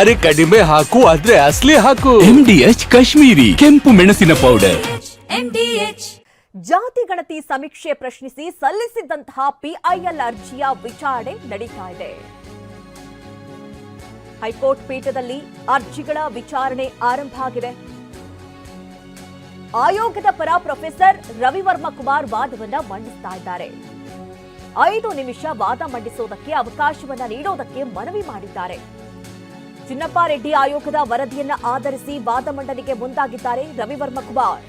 ಅರೆ ಕಡಿಮೆ ಹಾಕು ಆದ್ರೆ ಅಸ್ಲಿ ಹಾಕು. ಎಂಡಿಎಚ್ ಕಾಶ್ಮೀರಿ ಕೆಂಪು ಮೆಣಸಿನ ಪೌಡರ್ ಜಾತಿ ಗಣತಿ ಸಮೀಕ್ಷೆ ಪ್ರಶ್ನಿಸಿ ಸಲ್ಲಿಸಿದ್ದಂತಹ ಪಿಐಎಲ್ ಅರ್ಜಿಯ ವಿಚಾರಣೆ ನಡೀತಾ ಇದೆ. ಹೈಕೋರ್ಟ್ ಪೀಠದಲ್ಲಿ ಅರ್ಜಿಗಳ ವಿಚಾರಣೆ ಆರಂಭ ಆಗಿದೆ. ಆಯೋಗದ ಪರ ಪ್ರೊಫೆಸರ್ ರವಿವರ್ಮ ಕುಮಾರ್ ವಾದವನ್ನ ಮಂಡಿಸ್ತಾ ಇದ್ದಾರೆ. ಐದು ನಿಮಿಷ ವಾದ ಮಂಡಿಸೋದಕ್ಕೆ ಅವಕಾಶವನ್ನ ನೀಡೋದಕ್ಕೆ ಮನವಿ ಮಾಡಿದ್ದಾರೆ. ಚಿನ್ನಪ್ಪ ರೆಡ್ಡಿ ಆಯೋಗದ ವರದಿಯನ್ನ ಆಧರಿಸಿ ವಾದ ಮಂಡನೆಗೆ ಮುಂದಾಗಿದ್ದಾರೆ ರವಿವರ್ಮ ಕುಮಾರ್.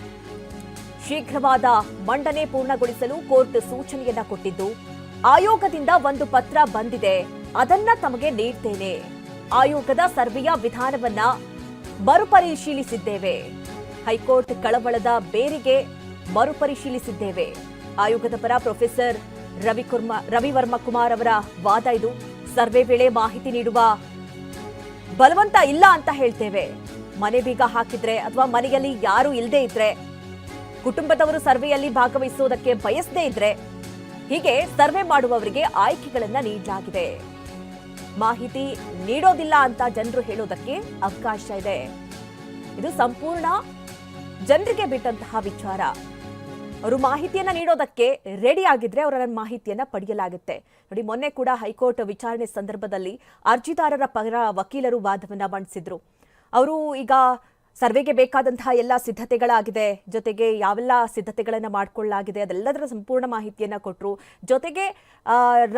ಶೀಘ್ರವಾದ ಮಂಡನೆ ಪೂರ್ಣಗೊಳಿಸಲು ಕೋರ್ಟ್ ಸೂಚನೆಯನ್ನ ಕೊಟ್ಟಿದ್ದು, ಆಯೋಗದಿಂದ ಒಂದು ಪತ್ರ ಬಂದಿದೆ, ಅದನ್ನ ತಮಗೆ ನೀಡ್ತೇನೆ. ಆಯೋಗದ ಸರ್ವೆಯ ವಿಧಾನವನ್ನ ಮರುಪರಿಶೀಲಿಸಿದ್ದೇವೆ. ಹೈಕೋರ್ಟ್ ಕಳವಳದ ಬೇರಿಗೆ ಮರುಪರಿಶೀಲಿಸಿದ್ದೇವೆ. ಆಯೋಗದ ಪರ ಪ್ರೊಫೆಸರ್ ರವಿಕುರ್ಮ, ರವಿವರ್ಮ ಕುಮಾರ್ ಅವರ ವಾದ ಇದು. ಸರ್ವೆ ವೇಳೆ ಮಾಹಿತಿ ನೀಡುವ ಬಲವಂತ ಇಲ್ಲ ಅಂತ ಹೇಳ್ತೇವೆ. ಮನೆ ಬೀಗ ಹಾಕಿದ್ರೆ ಅಥವಾ ಮನೆಯಲ್ಲಿ ಯಾರು ಇಲ್ಲದೆ ಇದ್ರೆ, ಕುಟುಂಬದವರು ಸರ್ವೆಯಲ್ಲಿ ಭಾಗವಹಿಸುವುದಕ್ಕೆ ಬಯಸದೇ ಇದ್ರೆ, ಹೀಗೆ ಸರ್ವೆ ಮಾಡುವವರಿಗೆ ಆಯ್ಕೆಗಳನ್ನ ನೀಡಲಾಗಿದೆ. ಮಾಹಿತಿ ನೀಡೋದಿಲ್ಲ ಅಂತ ಜನರು ಹೇಳೋದಕ್ಕೆ ಅವಕಾಶ ಇದೆ. ಇದು ಸಂಪೂರ್ಣ ಜನರಿಗೆ ಬಿಟ್ಟಂತಹ ವಿಚಾರ. ಅವರು ಮಾಹಿತಿಯನ್ನ ನೀಡೋದಕ್ಕೆ ರೆಡಿ ಆಗಿದ್ರೆ ಅವರ ಮಾಹಿತಿಯನ್ನ ಪಡೆಯಲಾಗುತ್ತೆ. ನೋಡಿ, ಮೊನ್ನೆ ಕೂಡ ಹೈಕೋರ್ಟ್ ವಿಚಾರಣೆ ಸಂದರ್ಭದಲ್ಲಿ ಅರ್ಜಿದಾರರ ಪರ ವಕೀಲರು ವಾದವನ್ನ ಮಂಡಿಸಿದ್ರು. ಅವರು ಈಗ ಸರ್ವೆಗೆ ಬೇಕಾದಂತಹ ಎಲ್ಲ ಸಿದ್ಧತೆಗಳಾಗಿದೆ, ಜೊತೆಗೆ ಯಾವೆಲ್ಲ ಸಿದ್ಧತೆಗಳನ್ನ ಮಾಡಿಕೊಳ್ಳಲಾಗಿದೆ, ಅದೆಲ್ಲದರ ಸಂಪೂರ್ಣ ಮಾಹಿತಿಯನ್ನ ಕೊಟ್ಟರು ಜೊತೆಗೆ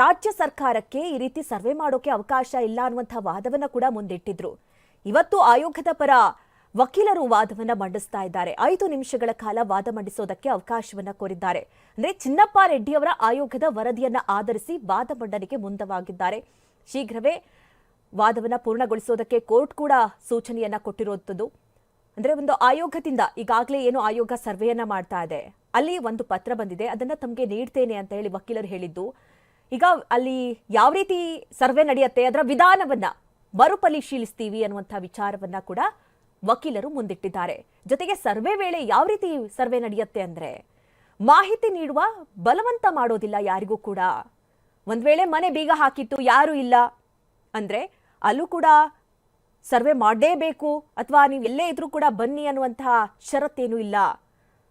ರಾಜ್ಯ ಸರ್ಕಾರಕ್ಕೆ ಈ ರೀತಿ ಸರ್ವೆ ಮಾಡೋಕೆ ಅವಕಾಶ ಇಲ್ಲ ಅನ್ನುವಂಥ ವಾದವನ್ನ ಕೂಡ ಮುಂದಿಟ್ಟಿದ್ರು. ಇವತ್ತು ಆಯೋಗದ ಪರ ವಕೀಲರು ವಾದವನ್ನ ಮಂಡಿಸ್ತಾ ಇದ್ದಾರೆ. ಐದು ನಿಮಿಷಗಳ ಕಾಲ ವಾದ ಮಂಡಿಸೋದಕ್ಕೆ ಅವಕಾಶವನ್ನ ಕೋರಿದ್ದಾರೆ. ಅಂದ್ರೆ ಚಿನ್ನಪ್ಪ ರೆಡ್ಡಿ ಅವರ ಆಯೋಗದ ವರದಿಯನ್ನ ಆಧರಿಸಿ ವಾದ ಮಂಡನೆಗೆ ಮುಂದವಾಗಿದ್ದಾರೆ. ಶೀಘ್ರವೇ ವಾದವನ್ನ ಪೂರ್ಣಗೊಳಿಸೋದಕ್ಕೆ ಕೋರ್ಟ್ ಕೂಡ ಸೂಚನೆಯನ್ನ ಕೊಟ್ಟಿರುವಂಥದ್ದು. ಅಂದ್ರೆ ಒಂದು ಆಯೋಗದಿಂದ ಈಗಾಗಲೇ ಏನು ಆಯೋಗ ಸರ್ವೆಯನ್ನ ಮಾಡ್ತಾ ಇದೆ. ಅಲ್ಲಿ ಒಂದು ಪತ್ರ ಬಂದಿದೆ. ಅದನ್ನ ತಮಗೆ ನೀಡ್ತೇನೆ ಅಂತ ಹೇಳಿ ವಕೀಲರು ಹೇಳಿದ್ದು. ಈಗ ಅಲ್ಲಿ ಯಾವ ರೀತಿ ಸರ್ವೆ ನಡೆಯುತ್ತೆ, ಅದರ ವಿಧಾನವನ್ನ ಮರುಪರಿಶೀಲಿಸ್ತೀವಿ ಅನ್ನುವಂಥ ವಿಚಾರವನ್ನ ಕೂಡ ವಕೀಲರು ಮುಂದಿಟ್ಟಿದ್ದಾರೆ. ಜೊತೆಗೆ ಸರ್ವೆ ವೇಳೆ ಯಾವ ರೀತಿ ಸರ್ವೆ ನಡೆಯುತ್ತೆ ಅಂದ್ರೆ, ಮಾಹಿತಿ ನೀಡುವ ಬಲವಂತ ಮಾಡೋದಿಲ್ಲ ಯಾರಿಗೂ ಕೂಡ. ಒಂದ್ ವೇಳೆ ಮನೆ ಬೀಗ ಹಾಕಿತ್ತು, ಯಾರು ಇಲ್ಲ ಅಂದ್ರೆ, ಅಲ್ಲೂ ಕೂಡ ಸರ್ವೆ ಮಾಡಲೇಬೇಕು ಅಥವಾ ನೀವು ಎಲ್ಲೇ ಇದ್ರೂ ಕೂಡ ಬನ್ನಿ ಅನ್ನುವಂತಹ ಷರತ್ತೇನೂ ಇಲ್ಲ.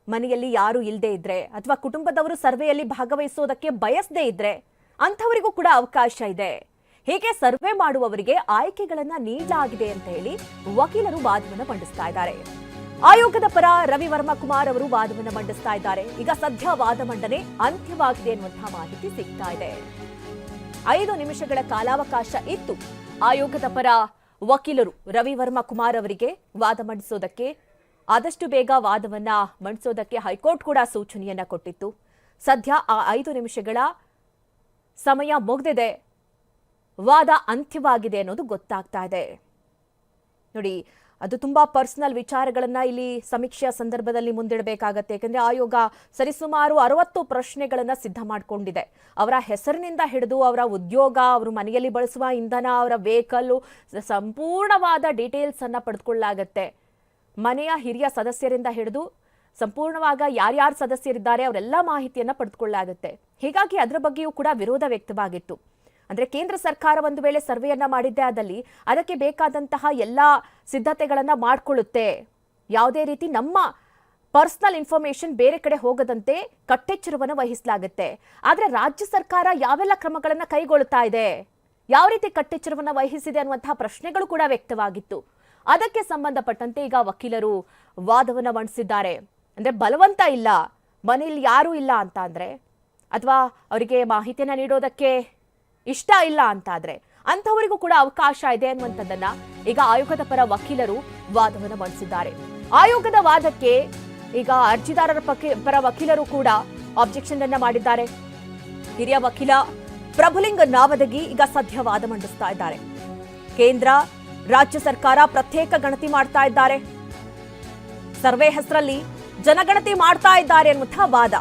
ಮನೆಯಲ್ಲಿ ಯಾರು ಇಲ್ಲದೆ ಇದ್ರೆ ಅಥವಾ ಕುಟುಂಬದವರು ಸರ್ವೆಯಲ್ಲಿ ಭಾಗವಹಿಸೋದಕ್ಕೆ ಬಯಸದೇ ಇದ್ರೆ, ಅಂಥವರಿಗೂ ಕೂಡ ಅವಕಾಶ ಇದೆ. ಹೀಗೆ ಸರ್ವೆ ಮಾಡುವವರಿಗೆ ಆಯ್ಕೆಗಳನ್ನ ನೀಡಲಾಗಿದೆ ಅಂತ ಹೇಳಿ ವಕೀಲರು ವಾದವನ್ನು ಮಂಡಿಸ್ತಾ ಇದ್ದಾರೆ. ಆಯೋಗದ ಪರ ರವಿವರ್ಮ ಕುಮಾರ್ ಅವರು ವಾದವನ್ನು ಮಂಡಿಸ್ತಾ ಇದ್ದಾರೆ. ಈಗ ಸದ್ಯ ವಾದ ಮಂಡನೆ ಅಂತ್ಯವಾಗಿದೆ ಎನ್ನುವಂತಹ ಮಾಹಿತಿ ಸಿಗ್ತಾ ಇದೆ. ಐದು ನಿಮಿಷಗಳ ಕಾಲಾವಕಾಶ ಇತ್ತು. ಆಯೋಗದ ಪರ ವಕೀಲರು ರವಿವರ್ಮ ಕುಮಾರ್ ಅವರಿಗೆ ವಾದ ಮಂಡಿಸೋದಕ್ಕೆ ಆದಷ್ಟು ಬೇಗ ವಾದವನ್ನ ಮಂಡಿಸೋದಕ್ಕೆ ಹೈಕೋರ್ಟ್ ಕೂಡ ಸೂಚನೆಯನ್ನ ಕೊಟ್ಟಿತ್ತು. ಸದ್ಯ ಆ ಐದು ನಿಮಿಷಗಳ ಸಮಯ ಮುಗ್ದಿದೆ. ವಾದ ಅಂತ್ಯವಾಗಿದೆ ಅನ್ನೋದು ಗೊತ್ತಾಗ್ತಾ ಇದೆ. ನೋಡಿ, ಅದು ತುಂಬಾ ಪರ್ಸನಲ್ ವಿಚಾರಗಳನ್ನ ಇಲ್ಲಿ ಸಮೀಕ್ಷೆಯ ಸಂದರ್ಭದಲ್ಲಿ ಮುಂದಿಡಬೇಕಾಗತ್ತೆ. ಯಾಕಂದ್ರೆ ಆಯೋಗ ಸರಿಸುಮಾರು ಅರವತ್ತು ಪ್ರಶ್ನೆಗಳನ್ನ ಸಿದ್ಧ ಮಾಡಿಕೊಂಡಿದೆ. ಅವರ ಹೆಸರಿನಿಂದ ಹಿಡಿದು ಅವರ ಉದ್ಯೋಗ, ಅವರು ಮನೆಯಲ್ಲಿ ಬಳಸುವ ಇಂಧನ, ಅವರ ವೆಹಿಕಲ್, ಸಂಪೂರ್ಣವಾದ ಡೀಟೇಲ್ಸ್ ಅನ್ನ ಪಡೆದುಕೊಳ್ಳಲಾಗತ್ತೆ ಮನೆಯ ಹಿರಿಯ ಸದಸ್ಯರಿಂದ ಹಿಡಿದು ಸಂಪೂರ್ಣವಾಗ ಯಾರ್ಯಾರು ಸದಸ್ಯರಿದ್ದಾರೆ, ಅವರೆಲ್ಲ ಮಾಹಿತಿಯನ್ನ ಪಡೆದುಕೊಳ್ಳಲಾಗುತ್ತೆ ಹೀಗಾಗಿ ಅದರ ಬಗ್ಗೆಯೂ ಕೂಡ ವಿರೋಧ ವ್ಯಕ್ತವಾಗಿತ್ತು. ಅಂದ್ರೆ ಕೇಂದ್ರ ಸರ್ಕಾರ ಒಂದು ವೇಳೆ ಸರ್ವೆಯನ್ನ ಮಾಡಿದ್ದೆ ಆದಲ್ಲಿ ಅದಕ್ಕೆ ಬೇಕಾದಂತಹ ಎಲ್ಲ ಸಿದ್ಧತೆಗಳನ್ನ ಮಾಡಿಕೊಳ್ಳುತ್ತೆ. ಯಾವುದೇ ರೀತಿ ನಮ್ಮ ಪರ್ಸನಲ್ ಇನ್ಫಾರ್ಮೇಶನ್ ಬೇರೆ ಕಡೆ ಹೋಗದಂತೆ ಕಟ್ಟೆಚ್ಚರವನ್ನು ವಹಿಸಲಾಗುತ್ತೆ. ಆದ್ರೆ ರಾಜ್ಯ ಸರ್ಕಾರ ಯಾವೆಲ್ಲ ಕ್ರಮಗಳನ್ನ ಕೈಗೊಳ್ಳುತ್ತಾ ಇದೆ? ಯಾವ ರೀತಿ ಕಟ್ಟೆಚ್ಚರವನ್ನು ವಹಿಸಿದೆ ಅನ್ನುವಂತಹ ಪ್ರಶ್ನೆಗಳು ಕೂಡ ವ್ಯಕ್ತವಾಗಿತ್ತು. ಅದಕ್ಕೆ ಸಂಬಂಧಪಟ್ಟಂತೆ ಈಗ ವಕೀಲರು ವಾದವನ್ನು ಮಂಡಿಸಿದ್ದಾರೆ. ಅಂದ್ರೆ ಬಲವಂತ ಇಲ್ಲ. ಮನೆಯಲ್ಲಿ ಯಾರೂ ಇಲ್ಲ ಅಂತ ಅಂದ್ರೆ? ಅಥವಾ ಅವರಿಗೆ ಮಾಹಿತಿಯನ್ನ ನೀಡೋದಕ್ಕೆ ಇಷ್ಟ ಇಲ್ಲ ಅಂತ ಆದ್ರೆ ಅಂಥವರಿಗೂ ಕೂಡ ಅವಕಾಶ ಇದೆ ಅನ್ನುವಂಥದ್ದನ್ನ ಈಗ ಆಯೋಗದ ಪರ ವಕೀಲರು ವಾದವನ್ನು ಮಂಡಿಸಿದ್ದಾರೆ. ಆಯೋಗದ ವಾದಕ್ಕೆ ಈಗ ಅರ್ಜಿದಾರರ ಪರ ವಕೀಲರು ಕೂಡ ಆಬ್ಜೆಕ್ಷನ್ ಅನ್ನ ಮಾಡಿದ್ದಾರೆ. ಹಿರಿಯ ವಕೀಲ ಪ್ರಭುಲಿಂಗ ನಾವದಗಿ ಈಗ ಸದ್ಯ ವಾದ ಮಂಡಿಸ್ತಾ ಇದ್ದಾರೆ. ಕೇಂದ್ರ, ರಾಜ್ಯ ಸರ್ಕಾರ ಪ್ರತ್ಯೇಕ ಗಣತಿ ಮಾಡ್ತಾ ಇದ್ದಾರೆ. ಸರ್ವೆ ಹೆಸರಲ್ಲಿ ಜನಗಣತಿ ಮಾಡ್ತಾ ಇದ್ದಾರೆ ಅನ್ನುವಂತಹ ವಾದ.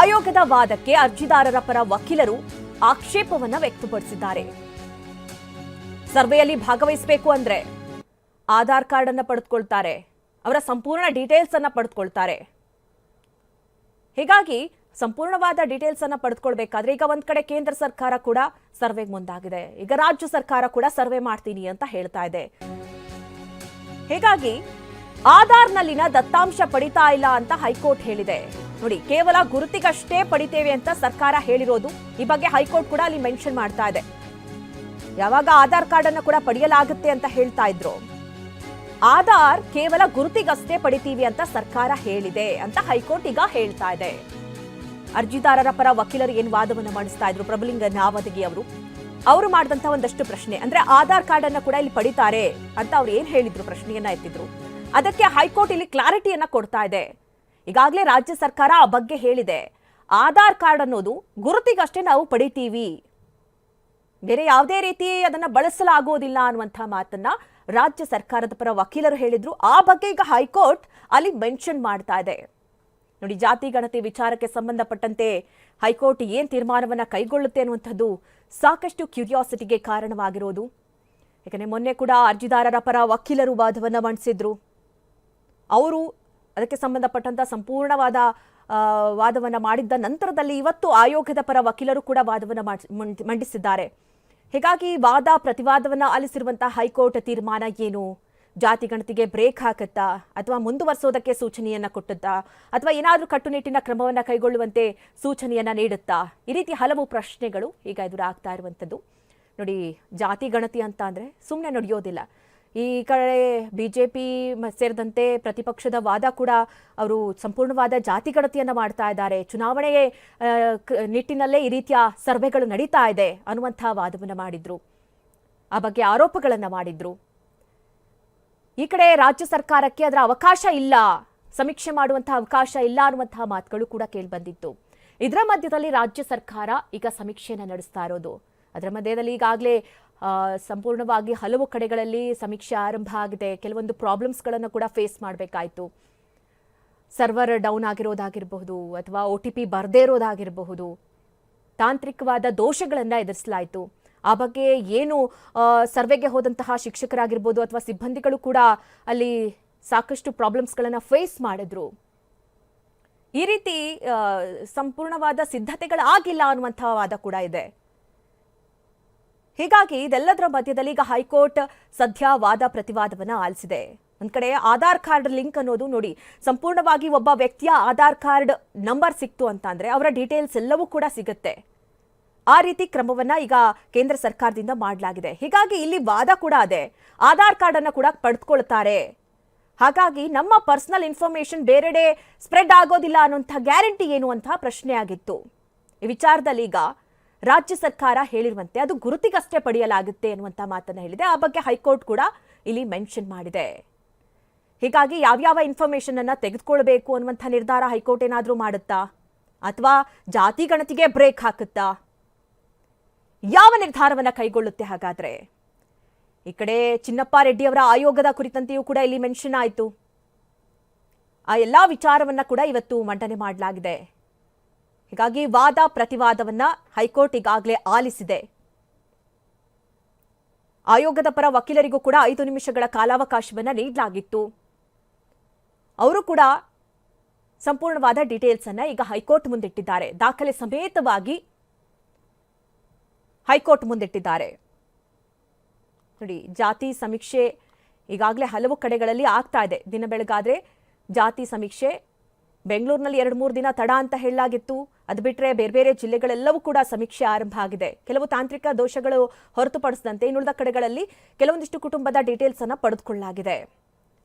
ಆಯೋಗದ ವಾದಕ್ಕೆ ಅರ್ಜಿದಾರರ ಪರ ವಕೀಲರು ಆಕ್ಷೇಪವನ್ನ ವ್ಯಕ್ತಪಡಿಸಿದ್ದಾರೆ. ಸರ್ವೆಯಲ್ಲಿ ಭಾಗವಹಿಸಬೇಕು ಅಂದ್ರೆ ಆಧಾರ್ ಕಾರ್ಡ್ ಅನ್ನ ಪಡೆದುಕೊಳ್ತಾರೆ. ಅವರ ಸಂಪೂರ್ಣ ಡೀಟೇಲ್ಸ್ ಅನ್ನ ಪಡೆದುಕೊಳ್ತಾರೆ. ಹೀಗಾಗಿ ಸಂಪೂರ್ಣವಾದ ಡೀಟೇಲ್ಸ್ ಅನ್ನ ಪಡೆದುಕೊಳ್ಬೇಕಾದ್ರೆ ಈಗ ಒಂದ್ ಕಡೆ ಕೇಂದ್ರ ಸರ್ಕಾರ ಕೂಡ ಸರ್ವೆಗೆ ಮುಂದಾಗಿದೆ. ಈಗ ರಾಜ್ಯ ಸರ್ಕಾರ ಕೂಡ ಸರ್ವೆ ಮಾಡ್ತೀನಿ ಅಂತ ಹೇಳ್ತಾ ಇದೆ. ಹೀಗಾಗಿ ಆಧಾರ್ನಲ್ಲಿನ ದತ್ತಾಂಶ ಪಡಿತಾ ಇಲ್ಲ ಅಂತ ಹೈಕೋರ್ಟ್ ಹೇಳಿದೆ. ನೋಡಿ, ಕೇವಲ ಗುರುತಿಗಷ್ಟೇ ಪಡಿತೇವೆ ಅಂತ ಸರ್ಕಾರ ಹೇಳಿರೋದು ಈ ಬಗ್ಗೆ ಹೈಕೋರ್ಟ್ ಕೂಡ ಅಲ್ಲಿ ಮೆನ್ಷನ್ ಮಾಡ್ತಾ ಇದೆ. ಯಾವಾಗ ಆಧಾರ್ ಕಾರ್ಡ್ ಅನ್ನು ಕೂಡ ಪಡೆಯಲಾಗುತ್ತೆ ಅಂತ ಹೇಳ್ತಾ ಇದ್ರು. ಆಧಾರ್ ಕೇವಲ ಗುರುತಿಗಷ್ಟೇ ಪಡಿತೀವಿ ಅಂತ ಸರ್ಕಾರ ಹೇಳಿದೆ ಅಂತ ಹೈಕೋರ್ಟ್ ಈಗ ಹೇಳ್ತಾ ಇದೆ. ಅರ್ಜಿದಾರರ ಪರ ವಕೀಲರು ಏನ್ ವಾದವನ್ನು ಮಂಡಿಸ್ತಾ ಇದ್ರು? ಪ್ರಭುಲಿಂಗ ನಾವದಗಿ ಅವರು. ಅವರು ಮಾಡಿದಂತ ಒಂದಷ್ಟು ಪ್ರಶ್ನೆ. ಅಂದ್ರೆ ಆಧಾರ್ ಕಾರ್ಡ್ ಅನ್ನ ಕೂಡ ಇಲ್ಲಿ ಪಡಿತಾರೆ ಅಂತ ಅವ್ರು ಏನ್ ಹೇಳಿದ್ರು? ಪ್ರಶ್ನೆಯನ್ನ ಎತ್ತಿದ್ರು. ಅದಕ್ಕೆ ಹೈಕೋರ್ಟ್ ಇಲ್ಲಿ ಕ್ಲಾರಿಟಿಯನ್ನ ಕೊಡ್ತಾ ಇದೆ. ಈಗಾಗಲೇ ರಾಜ್ಯ ಸರ್ಕಾರ ಆ ಬಗ್ಗೆ ಹೇಳಿದೆ. ಆಧಾರ್ ಕಾರ್ಡ್ ಅನ್ನೋದು ಗುರುತಿಗಷ್ಟೇ ನಾವು ಪಡಿತೀವಿ. ಬೇರೆ ಯಾವುದೇ ರೀತಿ ಅದನ್ನ ಬಳಸಲಾಗುವುದಿಲ್ಲ ಅನ್ನುವಂಥ ಮಾತನ್ನ ರಾಜ್ಯ ಸರ್ಕಾರದ ಪರ ವಕೀಲರು ಹೇಳಿದ್ರು. ಆ ಬಗ್ಗೆ ಈಗ ಹೈಕೋರ್ಟ್ ಅಲ್ಲಿ ಮೆನ್ಷನ್ ಮಾಡ್ತಾ ಇದೆ. ನೋಡಿ, ಜಾತಿ, ಗಣತಿ, ವಿಚಾರಕ್ಕೆ ಸಂಬಂಧಪಟ್ಟಂತೆ ಹೈಕೋರ್ಟ್ ಏನ್ ತೀರ್ಮಾನವನ್ನ ಕೈಗೊಳ್ಳುತ್ತೆ ಅನ್ನುವಂಥದ್ದು ಸಾಕಷ್ಟು ಕ್ಯೂರಿಯಾಸಿಟಿಗೆ ಕಾರಣವಾಗಿರೋದು. ಯಾಕಂದ್ರೆ ಮೊನ್ನೆ ಕೂಡ ಅರ್ಜಿದಾರರ ಪರ ವಕೀಲರು ವಾದವನ್ನ ಮಂಡಿಸಿದ್ರು. ಅವರು ಅದಕ್ಕೆ ಸಂಬಂಧಪಟ್ಟಂತ ಸಂಪೂರ್ಣವಾದ ವಾದವನ್ನು ಮಾಡಿದ್ದ ನಂತರದಲ್ಲಿ ಇವತ್ತು ಆಯೋಗದ ಪರ ವಕೀಲರು ಕೂಡ ವಾದವನ್ನು ಮಾಡ್- ಮಂಡ್- ಮಂಡಿಸಿದ್ದಾರೆ. ಹೀಗಾಗಿ ವಾದ ಪ್ರತಿವಾದವನ್ನ ಆಲಿಸಿರುವಂತಹ ಹೈಕೋರ್ಟ್ ತೀರ್ಮಾನ ಏನು? ಜಾತಿ ಗಣತಿಗೆ ಬ್ರೇಕ್ ಹಾಕುತ್ತಾ? ಅಥವಾ ಮುಂದುವರಿಸೋದಕ್ಕೆ ಸೂಚನೆಯನ್ನ ಕೊಟ್ಟುತ್ತಾ? ಅಥವಾ ಏನಾದರೂ ಕಟ್ಟುನಿಟ್ಟಿನ ಕ್ರಮವನ್ನ ಕೈಗೊಳ್ಳುವಂತೆ ಸೂಚನೆಯನ್ನ ನೀಡುತ್ತಾ? ಈ ರೀತಿ ಹಲವು ಪ್ರಶ್ನೆಗಳು ಈಗ ಎದುರಾಗ್ತಾ ಇರುವಂಥದ್ದು ನೋಡಿ, ಜಾತಿ ಗಣತಿ ಅಂತ ಸುಮ್ಮನೆ ನಡೆಯೋದಿಲ್ಲ. ಈ ಕಡೆ ಬಿಜೆಪಿ ಸೇರಿದಂತೆ ಪ್ರತಿಪಕ್ಷದ ವಾದ ಕೂಡ ಅವರು ಸಂಪೂರ್ಣವಾದ ಜಾತಿ ಗಣತಿಯನ್ನು ಮಾಡ್ತಾ ಇದ್ದಾರೆ. ಚುನಾವಣೆ ನಿಟ್ಟಿನಲ್ಲೇ ಈ ರೀತಿಯ ಸರ್ವೆಗಳು ನಡೀತಾ ಇದೆ ಅನ್ನುವಂಥ ವಾದವನ್ನು ಮಾಡಿದ್ರು. ಆ ಬಗ್ಗೆ ಆರೋಪಗಳನ್ನು ಮಾಡಿದ್ರು. ಈ ಕಡೆ ರಾಜ್ಯ ಸರ್ಕಾರಕ್ಕೆ ಅದರ ಅವಕಾಶ ಇಲ್ಲ. ಸಮೀಕ್ಷೆ ಮಾಡುವಂತಹ ಅವಕಾಶ ಇಲ್ಲ ಅನ್ನುವಂತಹ ಮಾತುಗಳು ಕೂಡ ಕೇಳಿಬಂದಿತ್ತು ಇದರ ಮಧ್ಯದಲ್ಲಿ ರಾಜ್ಯ ಸರ್ಕಾರ ಈಗ ಸಮೀಕ್ಷೆಯನ್ನು ನಡೆಸ್ತಾ ಇರೋದು. ಅದರ ಮಧ್ಯದಲ್ಲಿ ಈಗಾಗಲೇ ಸಂಪೂರ್ಣವಾಗಿ ಹಲವು ಕಡೆಗಳಲ್ಲಿ ಸಮೀಕ್ಷೆ ಆರಂಭ ಆಗಿದೆ. ಕೆಲವೊಂದು ಪ್ರಾಬ್ಲಮ್ಸ್ಗಳನ್ನು ಕೂಡ ಫೇಸ್ ಮಾಡಬೇಕಾಯಿತು. ಸರ್ವರ್ ಡೌನ್ ಆಗಿರೋದಾಗಿರಬಹುದು ಅಥವಾ ಒ ಟಿ ಪಿ ಬರದೇ ಇರೋದಾಗಿರಬಹುದು. ತಾಂತ್ರಿಕವಾದ ದೋಷಗಳನ್ನು ಎದುರಿಸಲಾಯಿತು. ಆ ಬಗ್ಗೆ ಏನು ಸರ್ವೆಗೆ ಹೋದಂತಹ ಶಿಕ್ಷಕರಾಗಿರ್ಬೋದು ಅಥವಾ ಸಿಬ್ಬಂದಿಗಳು ಕೂಡ ಅಲ್ಲಿ ಸಾಕಷ್ಟು ಪ್ರಾಬ್ಲಮ್ಸ್ಗಳನ್ನು ಫೇಸ್ ಮಾಡಿದ್ರು. ಈ ರೀತಿ ಸಂಪೂರ್ಣವಾದ ಸಿದ್ಧತೆಗಳಾಗಿಲ್ಲ ಅನ್ನುವಂಥ ವಾದ ಕೂಡ ಇದೆ. ಹೀಗಾಗಿ ಇದೆಲ್ಲದರ ಮಧ್ಯದಲ್ಲಿ ಈಗ ಹೈಕೋರ್ಟ್ ಸದ್ಯ ವಾದ ಪ್ರತಿವಾದವನ್ನು ಆಲಿಸಿದೆ. ಒಂದ್ ಕಡೆ ಆಧಾರ್ ಕಾರ್ಡ್ ಲಿಂಕ್ ಅನ್ನೋದು ನೋಡಿ, ಸಂಪೂರ್ಣವಾಗಿ ಒಬ್ಬ ವ್ಯಕ್ತಿಯ ಆಧಾರ್ ಕಾರ್ಡ್ ನಂಬರ್ ಸಿಕ್ತು ಅಂತ ಅಂದ್ರೆ ಅವರ ಡೀಟೇಲ್ಸ್ ಎಲ್ಲವೂ ಕೂಡ ಸಿಗುತ್ತೆ. ಆ ರೀತಿ ಕ್ರಮವನ್ನ ಈಗ ಕೇಂದ್ರ ಸರ್ಕಾರದಿಂದ ಮಾಡಲಾಗಿದೆ. ಹೀಗಾಗಿ ಇಲ್ಲಿ ವಾದ ಕೂಡ ಅದೇ. ಆಧಾರ್ ಕಾರ್ಡ್ ಅನ್ನ ಕೂಡ ಪಡೆದುಕೊಳ್ತಾರೆ. ಹಾಗಾಗಿ ನಮ್ಮ ಪರ್ಸನಲ್ ಇನ್ಫಾರ್ಮೇಶನ್ ಬೇರೆಡೆ ಸ್ಪ್ರೆಡ್ ಆಗೋದಿಲ್ಲ ಅನ್ನೋಂಥ ಗ್ಯಾರಂಟಿ ಏನು ಅಂತ ಪ್ರಶ್ನೆ ಆಗಿತ್ತು ಈ ವಿಚಾರದಲ್ಲಿ ಈಗ ರಾಜ್ಯ ಸರ್ಕಾರ ಹೇಳಿರುವಂತೆ ಅದು ಗುರುತಿಗಷ್ಟೇ ಪಡೆಯಲಾಗುತ್ತೆ ಅನ್ನುವಂಥ ಮಾತನ್ನು ಹೇಳಿದೆ. ಆ ಬಗ್ಗೆ ಹೈಕೋರ್ಟ್ ಕೂಡ ಇಲ್ಲಿ ಮೆನ್ಷನ್ ಮಾಡಿದೆ. ಹೀಗಾಗಿ ಯಾವ್ಯಾವ ಇನ್ಫಾರ್ಮೇಶನ್ ಅನ್ನ ತೆಗೆದುಕೊಳ್ಬೇಕು ಅನ್ನುವಂಥ ನಿರ್ಧಾರ ಹೈಕೋರ್ಟ್ ಏನಾದರೂ ಮಾಡುತ್ತಾ? ಅಥವಾ ಜಾತಿ ಗಣತಿಗೆ ಬ್ರೇಕ್ ಹಾಕುತ್ತಾ? ಯಾವ ನಿರ್ಧಾರವನ್ನ ಕೈಗೊಳ್ಳುತ್ತೆ ಹಾಗಾದ್ರೆ? ಈ ಕಡೆ ಚಿನ್ನಪ್ಪ ರೆಡ್ಡಿ ಅವರ ಆಯೋಗದ ಕುರಿತಂತೆಯೂ ಕೂಡ ಇಲ್ಲಿ ಮೆನ್ಷನ್ ಆಯಿತು. ಆ ಎಲ್ಲಾ ವಿಚಾರವನ್ನ ಕೂಡ ಇವತ್ತು ಮಂಡನೆ ಮಾಡಲಾಗಿದೆ. ಹೀಗಾಗಿ ವಾದ ಪ್ರತಿವಾದವನ್ನ ಹೈಕೋರ್ಟ್ ಈಗಾಗಲೇ ಆಲಿಸಿದೆ. ಆಯೋಗದ ಪರ ವಕೀಲರಿಗೂ ಕೂಡ ಐದು ನಿಮಿಷಗಳ ಕಾಲಾವಕಾಶವನ್ನು ನೀಡಲಾಗಿತ್ತು. ಅವರು ಕೂಡ ಸಂಪೂರ್ಣವಾದ ಡೀಟೇಲ್ಸ್ ಅನ್ನ ಈಗ ಹೈಕೋರ್ಟ್ ಮುಂದಿಟ್ಟಿದ್ದಾರೆ. ದಾಖಲೆ ಸಮೇತವಾಗಿ ಹೈಕೋರ್ಟ್ ಮುಂದಿಟ್ಟಿದ್ದಾರೆ. ನೋಡಿ, ಜಾತಿ ಸಮೀಕ್ಷೆ ಈಗಾಗಲೇ ಹಲವು ಕಡೆಗಳಲ್ಲಿ ಆಗ್ತಾ ಇದೆ. ದಿನ ಬೆಳಗಾದ್ರೆ ಜಾತಿ ಸಮೀಕ್ಷೆ ಬೆಂಗಳೂರಿನಲ್ಲಿ ಎರಡು ಮೂರು ದಿನ ತಡ ಅಂತ ಹೇಳಲಾಗಿತ್ತು. ಅದು ಬಿಟ್ಟರೆ ಬೇರೆ ಬೇರೆ ಜಿಲ್ಲೆಗಳೆಲ್ಲವೂ ಕೂಡ ಸಮೀಕ್ಷೆ ಆರಂಭ ಆಗಿದೆ. ಕೆಲವು ತಾಂತ್ರಿಕ ದೋಷಗಳು ಹೊರತುಪಡಿಸಿದಂತೆ ಇನ್ನುಳಿದ ಕಡೆಗಳಲ್ಲಿ ಕೆಲವೊಂದಿಷ್ಟು ಕುಟುಂಬದ ಡೀಟೇಲ್ಸ್ ಅನ್ನ ಪಡೆದುಕೊಳ್ಳಲಾಗಿದೆ.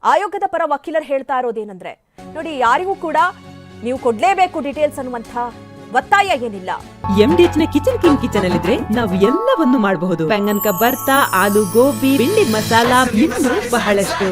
ಆಯೋಗದ ಪರ ವಕೀಲರು ಹೇಳ್ತಾ ಇರೋದೇನೆಂದ್ರೆ ನೋಡಿ ಯಾರಿಗೂ ಕೂಡ ನೀವು ಕೊಡ್ಲೇಬೇಕು ಡೀಟೇಲ್ಸ್ ಅನ್ನುವಂಥ ಒತ್ತಾಯ ಏನಿಲ್ಲ. ಎಂಡಿಎಚ್ನ ಕಿಚನ್ ಕಿಂಗ್ ಕಿಚನ್ ಅಲ್ಲಿದ್ರೆ ನಾವು ಎಲ್ಲವನ್ನು ಮಾಡಬಹುದು. ಬೆಂಗನ್ ಬರ್ತಾ ಆಲೂ ಗೋಬಿ ಬಿಂಡಿ ಮಸಾಲಾ ಬಹಳಷ್ಟು.